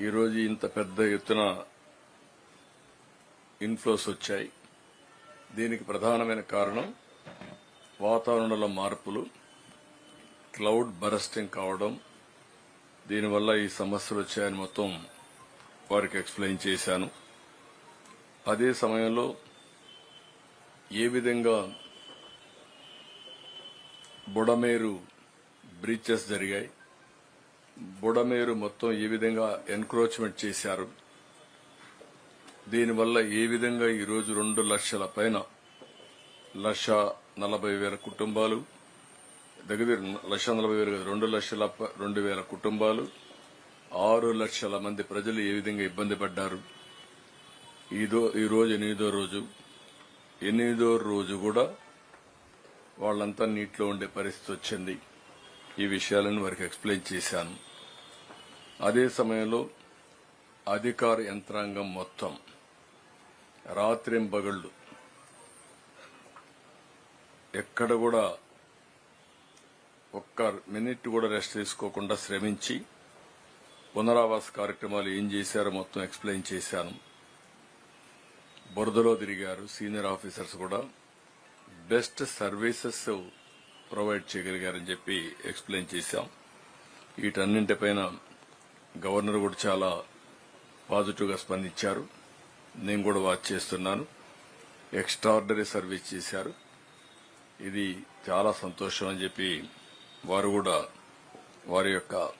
ఈరోజు ఇంత పెద్ద ఎత్తున ఇన్ఫ్లోస్ వచ్చాయి. దీనికి ప్రధానమైన కారణం వాతావరణంలో మార్పులు క్లౌడ్ బరస్టింగ్ కావడం. దీనివల్ల ఈ సమస్యలు వచ్చాయని మొత్తం వారికి ఎక్స్ప్లెయిన్ చేశాను. అదే సమయంలో ఏ విధంగా బుడమేరు బ్రీచెస్ జరిగాయి. బుడమేరు మొత్తం ఏ విధంగా ఎన్క్రోచ్మెంట్ చేశారు. దీనివల్ల ఏ విధంగా ఈరోజు రెండు లక్షల పైన లక్ష నలభై వేల కుటుంబాలు దగ్గర లక్ష నలభై వేలు రెండు లక్షల ప- రెండు వేల కుటుంబాలు ఆరు లక్షల మంది ప్రజలు ఏ విధంగా ఇబ్బంది పడ్డారు. ఈదో ఈరోజు ఎనిమిదో రోజు. ఎనిమిదో రోజు కూడా వాళ్ళంతా నీటిలో ఉండే పరిస్థితి వచ్చింది. ఈ విషయాలను వారికి ఎక్స్ప్లెయిన్ చేశాను. అదే సమయంలో అధికార యంత్రాంగం మొత్తం రాత్రింబగళ్ళు ఎక్కడ కూడా ఒక్క మినిట్ కూడా రెస్ట్ తీసుకోకుండా శ్రమించి పునరావాస కార్యక్రమాలు ఏం చేశారో మొత్తం ఎక్స్ప్లెయిన్ చేశాను. బురదలో తిరిగారు సీనియర్ ఆఫీసర్స్ కూడా. బెస్ట్ సర్వీసెస్ ప్రొవైడ్ చేయగలిగారని చెప్పి ఎక్స్ప్లెయిన్ చేశాం. వీటన్నింటిపైన గవర్నర్ కూడా చాలా పాజిటివ్గా స్పందించారు. నేను కూడా వాచ్ చేస్తున్నాను. ఎక్స్ట్రాడినరీ సర్వీస్ చేశారు. ఇది చాలా సంతోషం అని చెప్పి వారు కూడా వారి యొక్క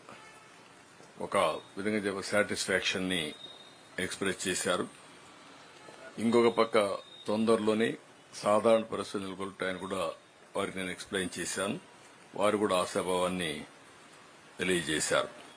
ఒక విధంగా చెప్ప సాటిస్ఫాక్షన్ని ఎక్స్ప్రెస్ చేశారు. ఇంకొక పక్క తొందరలోనే సాధారణ పరిస్థితులు నెలకొల్టాయని కూడా వారికి నేను ఎక్స్ప్లెయిన్ చేశాను. వారు కూడా ఆశాభావాన్ని తెలియజేశారు.